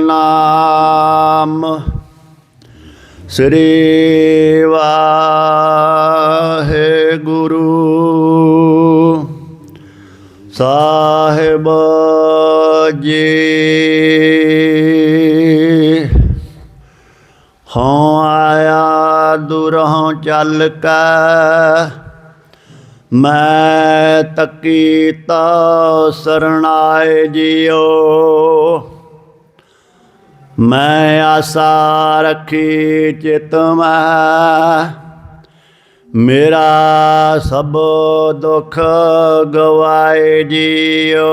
ਨਾਮ। ਸ੍ਰੀ ਵਾਹਿਗੁਰੂ। ਸਾਹਿਬ ਜੀ। ਹਉ ਆਇਆ ਦੁਰਹੋਂ ਚੱਲ ਕੈ। ਮੈਂ ਤਕੀ ਤਾ ਸਰਣਾਏ ਜਿਉ। ਮੈਂ ਆਸਾ ਰੱਖੀ ਚਿਤ ਮੈਂ। ਮੇਰਾ ਸਭ ਦੁੱਖ ਗਵਾਏ ਜਿਉ।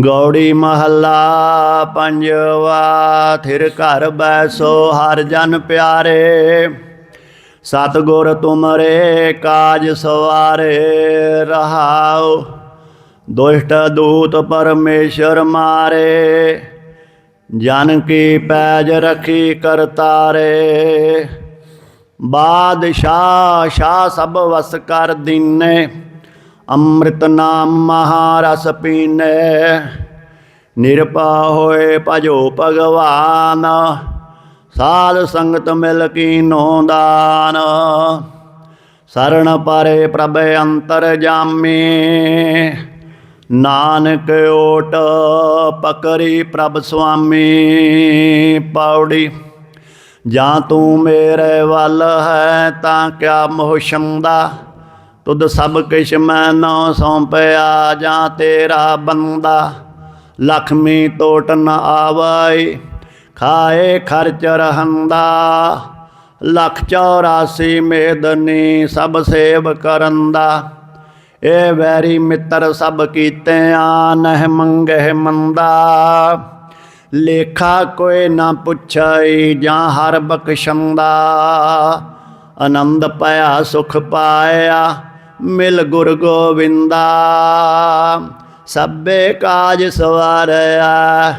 ਗੌੜੀ ਮਹੱਲਾ ਪੰਜਵਾ, ਥਿਰ ਘਰ ਬੈਸੋ ਹਰ ਜਨ ਪਿਆਰੇ। ਸਤਗੁਰ ਤੁਮਰੇ ਕਾਜ ਸਵਾਰੇ ਰਹਾਉ ਦੁਸ਼ਟ ਦੂਤ ਪਰਮੇਸ਼ਰ ਮਾਰੇ। ਜਨ ਕੀ ਪੈਜ ਰਖੀ ਕਰਤਾਰੇ। ਬਾਦਸ਼ਾਹ, ਸ਼ਾਹ ਸਭ ਵਸ ਕਰ ਦਿਨੇ। ਅੰਮ੍ਰਿਤ ਨਾਮ ਮਹਾਰਸ ਪੀਨੇ। ਨਿਰਪਾ ਹੋਏ ਭਜੋ ਭਗਵਾਨ। ਸਾਧ ਸੰਗਤ ਮਿਲ ਕੀਨੋ ਦਾਨ ਸਰਣ ਪਰੇ ਪ੍ਰਭ ਅੰਤਰ ਜਾਮੀ। ਨਾਨਕ ਓਟ ਪਕਰੀ ਪ੍ਰਭ ਸੁਆਮੀ। ਪੌੜੀ, ਜਾਂ ਤੂੰ ਮੇਰੇ ਵੱਲ ਹੈ ਤਾਂ ਕਿਆ ਮੋਹ ਸ਼ੰਦਾ ਤੁਧ ਸਭ ਕਿਛ ਮੈਨੋ ਸੌਂਪਿਆ, ਜਾਂ ਤੇਰਾ ਬੰਦਾ? ਲਖਮੀ ਟੋਟ ਨ ਆਵਾਈ। ਖਾਏ ਖਰਚ ਰਹੰਦਾ। ਲੱਖ 84 ਮੇਦਨੀ ਸਭ ਸੇਵ ਕਰੰਦਾ। ਏ ਵੈਰੀ ਮਿੱਤਰ ਸਭ ਕੀਤੇ ਆ ਨਹਿ ਮੰਗਹਿ ਮੰਦਾ। ਲੇਖਾ ਕੋਈ ਨਾ ਪੁੱਛਾਈ ਜਾਂ ਹਰ ਬਖਸ਼ੰਦਾ। ਆਨੰਦ ਪਾਇਆ, ਸੁਖ ਪਾਇਆ, ਮਿਲ ਗੁਰ ਗੋਵਿੰਦਾ। ਸਭੇ ਕਾਜ ਸਵਾਰਿਆ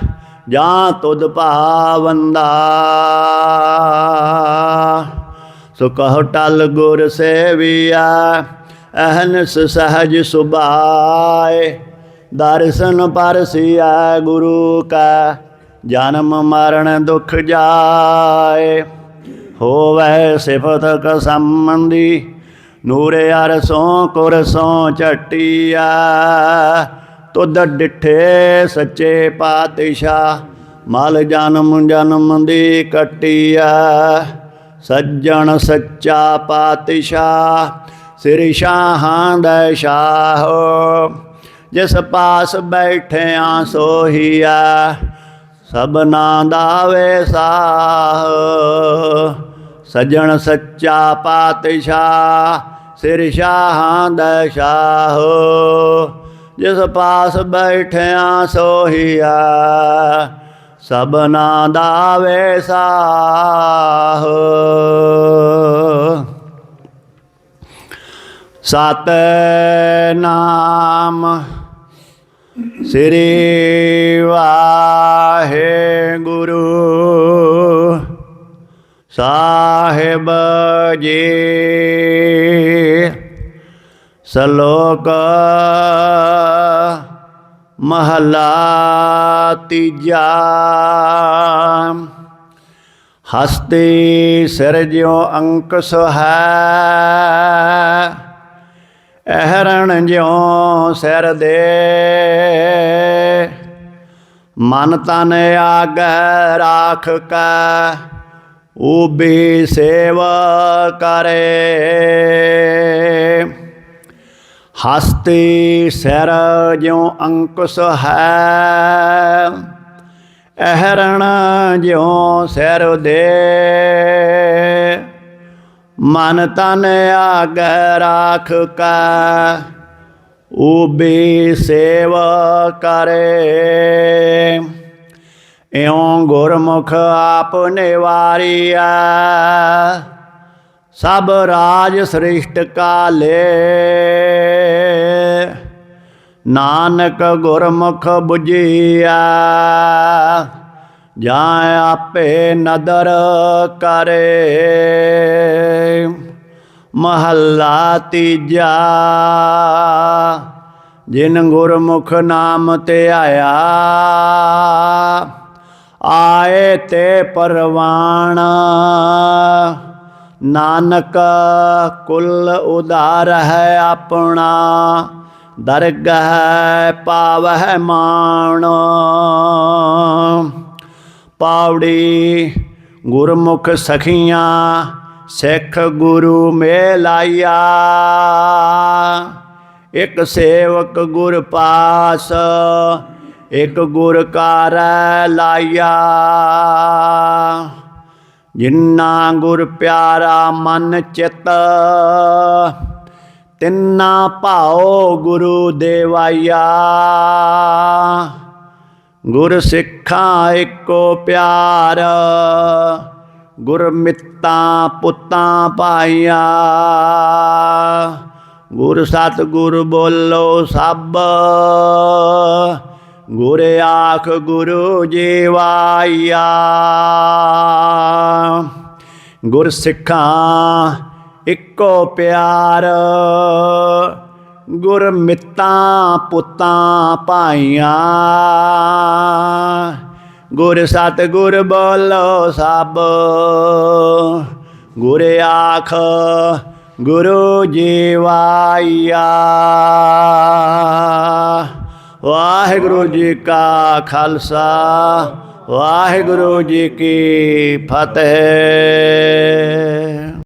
ਜਾਂ ਤੁਧ ਭਾਵੰਦਾ। ਸੋ ਕਹੋ ਟਲ ਗੁਰ ਸੇਵੀਆ ਅਹਨਸ ਸਹਜ ਸੁਭਾਏ। ਦਰਸ਼ਨ ਪਰਸਿਆ ਗੁਰੂ ਕਾ, ਜਨਮ ਮਰਨ ਦੁਖ ਜਾਏ। ਹੋਵੇ ਸਿਫਤ ਕ ਸੰਬੰਧੀ, ਨੂਰੇ ਅਰਸੋਂ ਕੁਰਸੋਂ ਝਟਿਆ ਤੁਧ ਡਿਠੇ ਸੱਚੇ ਪਾਤਸ਼ਾਹ, ਮਲ ਜਨਮ ਜਨਮ ਦੀ ਕਟਿਆ ਸੱਜਣ ਸੱਚਾ ਪਾਤਸ਼ਾਹ, ਸ੍ਰੀ ਸ਼ਾਹਾਂ ਦਾ ਸ਼ਾਹ। ਜਿਸ ਪਾਸ ਬੈਠਿਆ ਸੋਹੀਆ ਸਭਨਾ ਦਾ ਵੇਸਾਹ। ਸਜਣ ਸੱਚਾ ਪਾਤਸ਼ਾਹ, ਸਿਰ ਸ਼ਾਹਾਂ ਦਾ ਸ਼ਾਹ। ਜਿਸ ਪਾਸ ਬੈਠਿਆ ਸੋਹੀਆ ਸਭਨਾ ਦਾ ਵੇਸਾਹ। ਸਤ ਨਾਮ ਸ੍ਰੀ ਵਾਹਿਗੁਰੂ। ਸਾਹਿਬ ਜੀ ਸ਼ਲੋਕ ਮਹਲਾ ਤੀਜਾ। ਹਸਤੀ ਸਿਰਜਿਓ ਅੰਕਸ ਹੈ, ਅਹਰਣ ਜਿਉ ਸਿਰ ਦੇ। ਮਨ ਤਨ ਆਗ ਰਾਖ ਕੈ ਉਬੀ ਸੇਵਾ ਕਰੇ। ਹਸਤੀ ਸਿਰ ਜਿਉ ਅੰਕੁਸ਼ ਹੈ। ਅਹਰਣ ਜਿਉ ਸਿਰ ਦੇ ਮਨ ਤਨ ਆਗ ਰਾਖ ਕੈ। ਉਬੀ ਸੇਵ ਕਰੇ। ਇਉ ਗੁਰਮੁਖ ਆਪ ਨਿਵਾਰੀਆ ਸਭ ਰਾਜ ਸ੍ਰਿਸ਼ਟ ਕਾਲੇ। ਨਾਨਕ ਗੁਰਮੁਖ 부ਜੀਆ ਜਾਂ ਆਪੇ ਨਦਰ ਕਰੇ। ਮਹੱਲਾ ਤੀਜਾ। ਜਿਨ ਗੁਰਮੁਖ ਨਾਮ ਤੇ ਆਇਆ, ਆਏ ਤੇ ਪਰਵਾਣ। ਨਾਨਕ ਕੁਲ ਉਦਾਰ ਹੈ ਆਪਣਾ। ਦਰਗਹ ਪਾਵਹਿ ਮਾਣ। ਪਾਵੜੀ ਗੁਰਮੁਖ ਸਖੀਆਂ, ਸਿੱਖ ਗੁਰੂ ਮੇਲਾਇਆ। ਇਕ ਸੇਵਕ ਗੁਰ ਪਾਸ, ਇਕ ਗੁਰ ਕਰੈ ਲਾਇਆ। ਜਿਨ੍ਹਾਂ ਗੁਰ ਪਿਆਰਾ ਮਨ ਚਿਤ ਤਿੰਨਾ ਭਾਉ ਗੁਰੂ ਦੇਵਾਇਆ। ਗੁਰ ਸਿੱਖਾਂ ਇੱਕੋ ਪਿਆਰ, ਗੁਰ ਮਿੱਤਾਂ ਪੁੱਤਾਂ ਪਾਈਆ ਗੁਰ ਸਤ ਗੁਰ ਬੋਲੋ ਸਭ, ਗੁਰ ਆਖ ਗੁਰੂ ਜੀਵਾਇਆ। ਗੁਰ ਸਿੱਖਾਂ ਇੱਕੋ ਪਿਆਰ। ਗੁਰ ਮਿੱਤਾਂ ਪੁੱਤਾਂ ਭਾਈਆਂ। ਗੁਰ ਸਤ ਗੁਰ ਬੋਲੋ ਸਭ। ਗੁਰ ਆਖ, ਗੁਰੂ ਜੀਵਾਇਆ ਵਾਹਿਗੁਰੂ ਜੀ ਕਾ ਖਾਲਸਾ, ਵਾਹਿਗੁਰੂ ਜੀ ਕੀ ਫਤਿਹ।